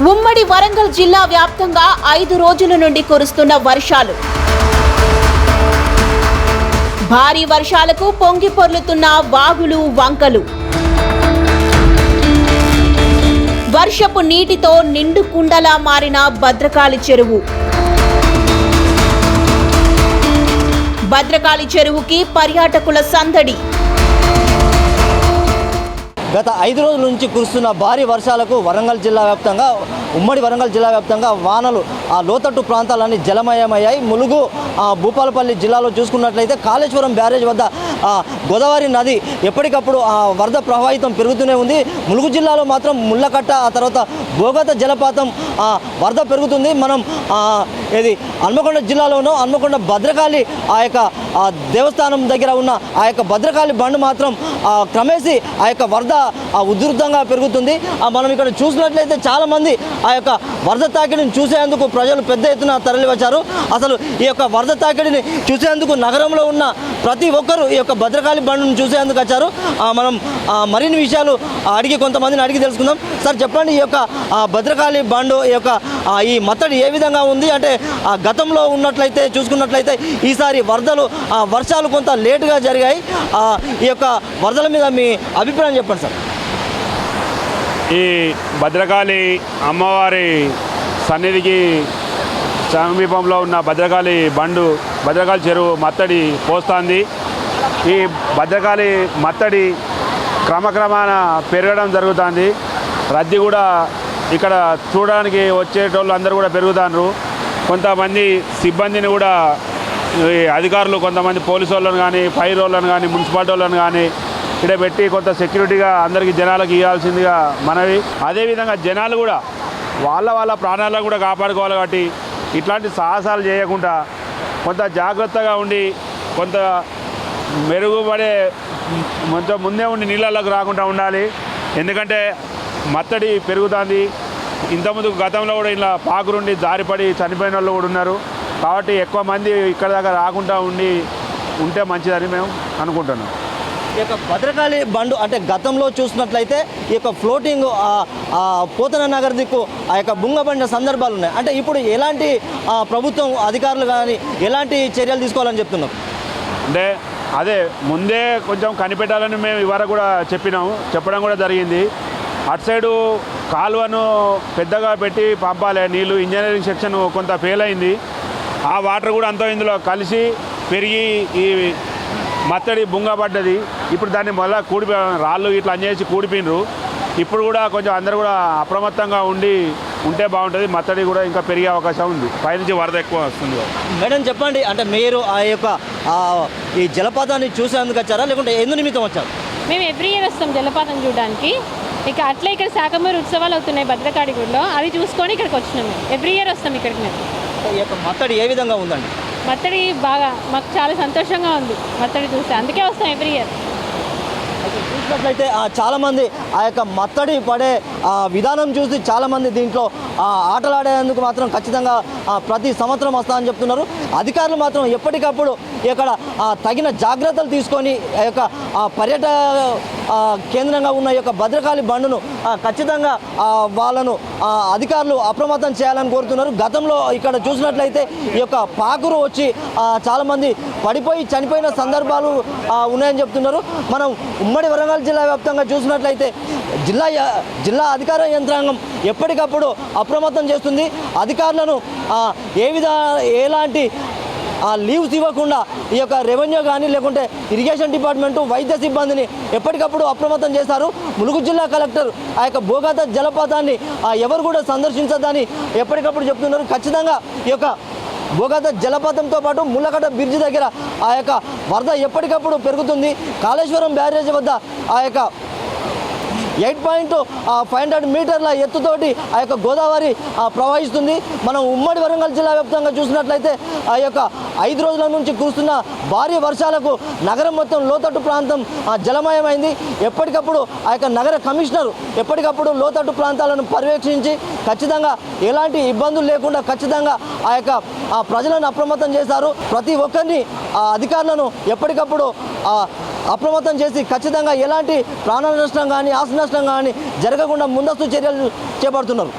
ఉమ్మడి వరంగల్ జిల్లా వ్యాప్తంగా ఐదు రోజుల నుండి కురుస్తున్న వర్షాలు. భారీ వర్షాలకు పొంగి పొర్లుతున్న వాగులు వంకలు. వర్షపు నీటితో నిండు కుండలా మారిన భద్రకాళి చెరువు. భద్రకాళి చెరువుకి పర్యాటకుల సందడి. గత ఐదు రోజుల నుంచి కురుస్తున్న భారీ వర్షాలకు వరంగల్ జిల్లా వ్యాప్తంగా ఉమ్మడి వరంగల్ జిల్లా వ్యాప్తంగా వానలు ఆ లోతట్టు ప్రాంతాలన్నీ జలమయమయ్యాయి. ములుగు భూపాలపల్లి జిల్లాలో చూసుకున్నట్లయితే కాళేశ్వరం బ్యారేజ్ వద్ద గోదావరి నది ఎప్పటికప్పుడు ఆ, వరద ప్రవాహితం పెరుగుతూనే ఉంది. ములుగు జిల్లాలో మాత్రం ముళ్ళకట్ట ఆ తర్వాత భోగత జలపాతం వరద పెరుగుతుంది. మనం ఇది హన్మకొండ జిల్లాలోనూ హన్మకొండ భద్రకాళి ఆ యొక్క ఆ దేవస్థానం దగ్గర ఉన్న ఆ యొక్క భద్రకాళి బండ్ మాత్రం ఆ, క్రమేసి ఆ యొక్క వరద ఉధృతంగా పెరుగుతుంది. ఆ, మనం ఇక్కడ చూసినట్లయితే చాలామంది ఆ యొక్క వరద తాకిడిని చూసేందుకు ప్రజలు పెద్ద ఎత్తున తరలివచ్చారు. అసలు ఈ యొక్క వరద తాకిడిని చూసేందుకు నగరంలో ఉన్న ప్రతి ఒక్కరూ ఈ యొక్క భద్రకాళి బండ్ను చూసేందుకు వచ్చారు. మనం మరిన్ని విషయాలు అడిగి కొంతమందిని అడిగి తెలుసుకుందాం. సార్ చెప్పండి ఈ యొక్క భద్రకాళి బండు ఈ యొక్క ఈ మత్తడి ఏ విధంగా ఉంది? అంటే ఆ, గతంలో ఉన్నట్లయితే చూసుకున్నట్లయితే ఈసారి వరదలు వర్షాలు కొంత లేటుగా జరిగాయి. ఈ యొక్క వరదల మీద మీ అభిప్రాయం చెప్పండి సార్. ఈ భద్రకాళి అమ్మవారి సన్నిధికి సమీపంలో ఉన్న భద్రకాళి బండు భద్రకాళి చెరువు మత్తడి పోస్తుంది. ఈ భద్రకాళి మత్తడి క్రమక్రమాన పెరగడం జరుగుతుంది. రద్దీ కూడా ఇక్కడ చూడడానికి వచ్చేటోళ్ళు అందరూ కూడా పెరుగుతారు కొంతమంది సిబ్బందిని కూడా అధికారులు కొంతమంది పోలీసు వాళ్ళని కానీ ఫైర్ వాళ్ళని కానీ మున్సిపాలిటీ వాళ్ళని కానీ ఇక్కడ పెట్టి కొంత సెక్యూరిటీగా అందరికీ జనాలకు ఇవ్వాల్సిందిగా మనవి. అదేవిధంగా జనాలు కూడా వాళ్ళ వాళ్ళ ప్రాణాలను కూడా కాపాడుకోవాలి కాబట్టి ఇట్లాంటి సాహసాలు చేయకుండా కొంత జాగ్రత్తగా ఉండి కొంత మెరుగుపడే కొంచెం ముందే ఉండి నీళ్ళలోకి రాకుండా ఉండాలి. ఎందుకంటే మత్తడి పెరుగుతుంది. ఇంతకుముందు గతంలో కూడా ఇలా పాకురుండి జారిపడి చనిపోయిన వాళ్ళు కూడా ఉన్నారు. కాబట్టి ఎక్కువ మంది ఇక్కడ దాకా రాకుండా ఉండి ఉంటే మంచిదని మేము అనుకుంటున్నాం. ఈ యొక్క భద్రకాళి బండు అంటే గతంలో చూసినట్లయితే ఈ యొక్క ఫ్లోటింగ్ పోతన నగర్ దిక్కు ఆ యొక్క బుంగబడిన సందర్భాలు ఉన్నాయి. అంటే ఇప్పుడు ఎలాంటి ప్రభుత్వం అధికారులు కానీ ఎలాంటి చర్యలు తీసుకోవాలని చెప్తున్నాం అంటే అదే ముందే కొంచెం కనిపెట్టాలని మేము ఇవరకు కూడా చెప్పినాము. చెప్పడం కూడా జరిగింది. అటు సైడు కాలువను పెద్దగా పెట్టి పంపాలి. నీళ్ళు ఇంజనీరింగ్ సెక్షన్ కొంత ఫెయిల్ అయింది. ఆ వాటర్ కూడా అంతా ఇందులో కలిసి పెరిగి ఈ మత్తడి బుంగ పడ్డది. ఇప్పుడు దాన్ని మళ్ళీ కూడి రాళ్ళు ఇట్లా అన్నేసి కూడిపోయినరు ఇప్పుడు కూడా కొంచెం అందరూ కూడా అప్రమత్తంగా ఉండి ఉంటే బాగుంటుంది. మత్తడి కూడా ఇంకా పెరిగే అవకాశం ఉంది. పైనుంచి వరద ఎక్కువ వస్తుంది. మేడం చెప్పండి అంటే మీరు ఆ యొక్క ఆ, ఈ జలపాతాన్ని చూసేందుకు వచ్చారా? లేకుంటే ఎందు నిమిత్తం వచ్చారు? మేము ఎవ్రీ ఇయర్ వస్తాం జలపాతం చూడడానికి. ఇక అట్లే ఇక్కడ శాకమూరు ఉత్సవాలు అవుతున్నాయి భద్రకాళి గుడిలో అవి చూసుకొని ఇక్కడికి వచ్చినాం మేము. ఎవ్రీ ఇయర్ వస్తాం ఇక్కడికి మేము. యొక్క మత్తడి ఏ విధంగా ఉందండి? మత్తడి బాగా మాకు చాలా సంతోషంగా ఉంది మత్తడి చూస్తే. అందుకే వస్తాం ఎవ్రీ ఇయర్. చూసినట్లయితే చాలామంది ఆ యొక్క మత్తడి పడే ఆ, విధానం చూసి చాలామంది దీంట్లో ఆటలాడేందుకు మాత్రం ఖచ్చితంగా ప్రతి సంవత్సరం వస్తా అని చెప్తున్నారు. అధికారులు మాత్రం ఎప్పటికప్పుడు ఇక్కడ తగిన జాగ్రత్తలు తీసుకొని ఆ యొక్క పర్యట పర్యటన కేంద్రంగా ఉన్న యొక్క భద్రకాళి బండును ఖచ్చితంగా వాళ్ళను అధికారులు అప్రమత్తం చేయాలని కోరుతున్నారు. గతంలో ఇక్కడ చూసినట్లయితే ఈ యొక్క పాకురు వచ్చి చాలామంది పడిపోయి చనిపోయిన సందర్భాలు ఉన్నాయని చెప్తున్నారు. మనం ఉమ్మడి వరంగల్ జిల్లా వ్యాప్తంగా చూసినట్లయితే జిల్లా య- జిల్లా అధికార యంత్రాంగం ఎప్పటికప్పుడు అప్రమత్తం చేస్తుంది. అధికారులను ఏ విధ ఎలాంటి ఆ లీవ్స్ ఇవ్వకుండా ఈ యొక్క రెవెన్యూ కానీ లేకుంటే ఇరిగేషన్ డిపార్ట్మెంటు వైద్య సిబ్బందిని ఎప్పటికప్పుడు అప్రమత్తం చేశారు. ములుగు జిల్లా కలెక్టర్ ఆ యొక్క భూగత జలపాతాన్ని ఆ, ఎవరు కూడా సందర్శించదని ఎప్పటికప్పుడు చెప్తున్నారు. ఖచ్చితంగా ఈ యొక్క భూగత జలపాతంతో పాటు ముళ్ళకట్ట బ్రిడ్జి దగ్గర ఆ యొక్క వరద ఎప్పటికప్పుడు పెరుగుతుంది. కాళేశ్వరం బ్యారేజ్ వద్ద ఆ యొక్క ఎయిట్ పాయింట్ ఫైవ్ హండ్రెడ్ మీటర్ల ఎత్తుతోటి ఆ యొక్క గోదావరి ప్రవహిస్తుంది. మనం ఉమ్మడి వరంగల్ జిల్లా వ్యాప్తంగా చూసినట్లయితే ఆ యొక్క ఐదు రోజుల నుంచి కురుస్తున్న భారీ వర్షాలకు నగరం మొత్తం లోతట్టు ప్రాంతం జలమయమైంది. ఎప్పటికప్పుడు ఆ యొక్క నగర కమిషనర్ ఎప్పటికప్పుడు లోతట్టు ప్రాంతాలను పర్యవేక్షించి ఖచ్చితంగా ఎలాంటి ఇబ్బందులు లేకుండా ఖచ్చితంగా ఆ యొక్క ప్రజలను అప్రమత్తం చేశారు. ప్రతి ఒక్కరిని ఆ అధికారులను ఎప్పటికప్పుడు ఆ అప్రమత్తం చేసి ఖచ్చితంగా ఎలాంటి ప్రాణ నష్టం కానీ ఆస్తి నష్టం కానీ జరగకుండా ముందస్తు చర్యలు చేపడుతున్నారు.